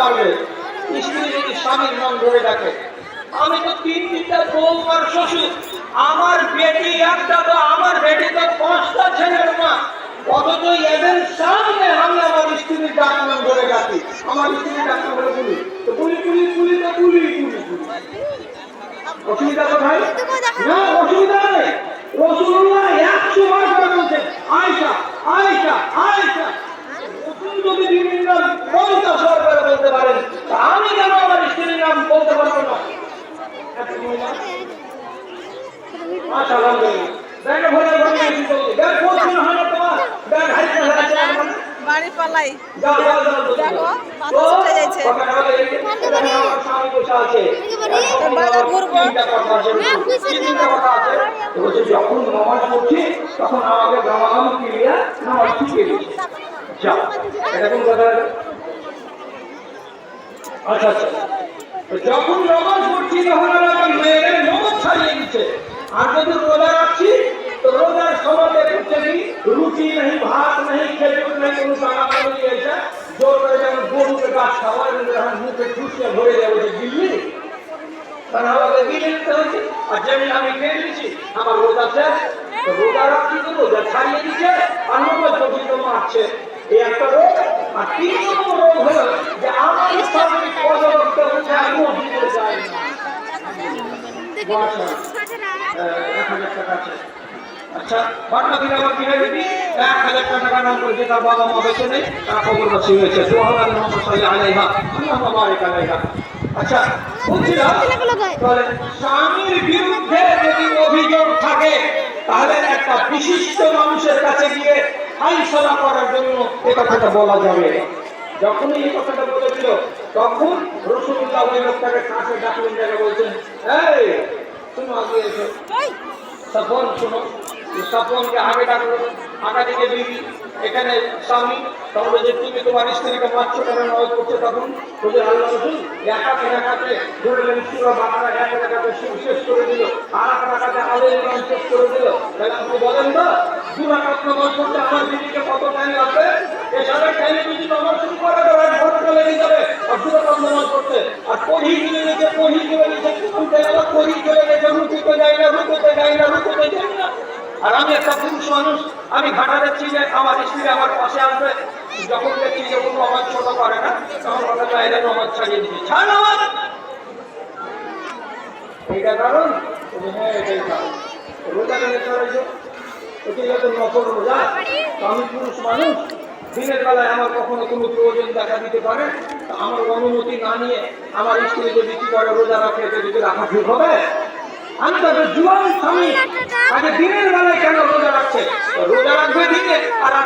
বাড়বে। স্ত্রী যদি আমি তো তিন তিনটা বউ আমার বেটি একটা তো আমার বেটি তো পাঁচটা ছেলের মা। অথচ এদের সামনে আমি আমার স্ত্রীর ডাক ধরে ডাকি। আমার স্ত্রীর নাম ধরে বলি তো পুলি পুলি পুলি তো পুলি পুলি পুলি অসুবিধা কোথায়? না অসুবিধা নেই। রসুল্লাহ একশো বার করে বলছে। আয়সা আয়সা আয়সা রসুল যদি দিনের নাম পঞ্চাশ বার করে বলতে পারেন আমি কেন আমার স্ত্রীর নাম বলতে পারব না? আচ্ছা আলহামদুলিল্লাহ ব্যাগে ভরে ভরে এসে চলছে ব্যাগ পড়ছে না হয় না তোমার? ব্যাগ হারিয়ে হারিয়ে বাড়ি পালাই। যাও যাও যাও। দেখো, বাতাস উঠে যাচ্ছে। বাজার ঘুরবো। বলছে যখন নামাজ পড়ছি তখন আমাকে গামাগাম ক্রিয়া নামাজ শিখিয়ে দিচ্ছে যাও এটা কোন কথা আচ্ছা আচ্ছা। যখন নামাজ পড়ছি তখন আমাকে মেয়েদের নমাজ ছাড়িয়ে দিচ্ছে। আর যদি রোজা রাখছি তো রোজার সময় করছে কি রুটি নেই ভাত নেই খেজুর নেই কোনো টাকা পানি এসে জোর করে যেমন গরুকে গাছ খাওয়ার যখন মুখে ঠুসিয়ে ভরে যাবে যে দিল্লি কারণ আমাকে গিলে নিতে হয়েছে? আর যেমনি আমি খেয়ে নিয়েছি আমার রোজা শেষ তো রোজা তো রোজা ছাড়িয়ে দিচ্ছে আর নমাজ পর্যন্ত মারছে এই একটা রোগ আর তিন নম্বর রোগ হলো যে আমার স্বামী পদরক্ত হচ্ছে মসজিদে যায় আচ্ছা, আমার এক হাজার টাকা নাম করে বাবা মা বেঁচে নেই তার খবর বাসি হয়েছে আলাইহা আল্লাহ আলাইহা আচ্ছা বলছিলাম স্বামীর বিরুদ্ধে যদি অভিযোগ থাকে তাহলে একটা বিশিষ্ট মানুষের কাছে গিয়ে ফাইসলা করার জন্য এ কথাটা বলা যাবে। যখনই এই কথাটা বলেছিল তখন রসুল্লাহ ওই লোকটাকে কাছে ডাকলেন যাকে বলছেন এই শুনো আগে এসো। সফল শুনো। সফলকে আগে ডাকলো, আগা দিকে দিবি এখানে স্বামী, তাহলে যে তুমি তোমার স্ত্রীকে মারছো কেন? নয় করছে তখন? বলে আল্লাহ রসুল একাতে একাতে ধরলেন সুরা বাংলা এক একাতে শেষ করে দিল, আর এক একাতে আলে ইমাম শেষ করে দিল। তাহলে আপনি বলেন তো দু রাকাত নামাজ পড়তে আমার দিদিকে কত টাইম লাগবে? এছাড়া টাইমে যদি শুরু করে তো এক ঘণ্টা যাবে। আর দু রাকাত নামাজ পড়তে, আর পড়ি গিয়ে নিচে পড়ি গিয়ে নিচে কোন জায়গায় পড়ি রুটিতে যাই না রুটিতে যাই না রুটিতে যাই না। আর আমি একটা পুরুষ মানুষ, আমি ঘাটা দেখছি আমার স্ত্রী আমার পাশে আসবে। যখন দেখছি যে কোনো আমার ছোট করে না, তখন ওটা চাইলে আমার ছাড়িয়ে দিচ্ছি ছাড় আমার! এইটা কারণ? হ্যাঁ এটাই কারণ। রোজা কেন করেছ এটাই হয়তো নকল রোজা আমি পুরুষ মানুষ, দিনের বেলায় আমার কখনো কোনো প্রয়োজন দেখা দিতে পারে? আমার অনুমতি না নিয়ে আমার স্ত্রী যদি কি করে রোজা রাখে এটা যদি রাখা ঠিক হবে জুয়ান স্বামী। আগে দিনের বেলায় কেন রোজা রাখছে? রোজা রাখবে দিনে আর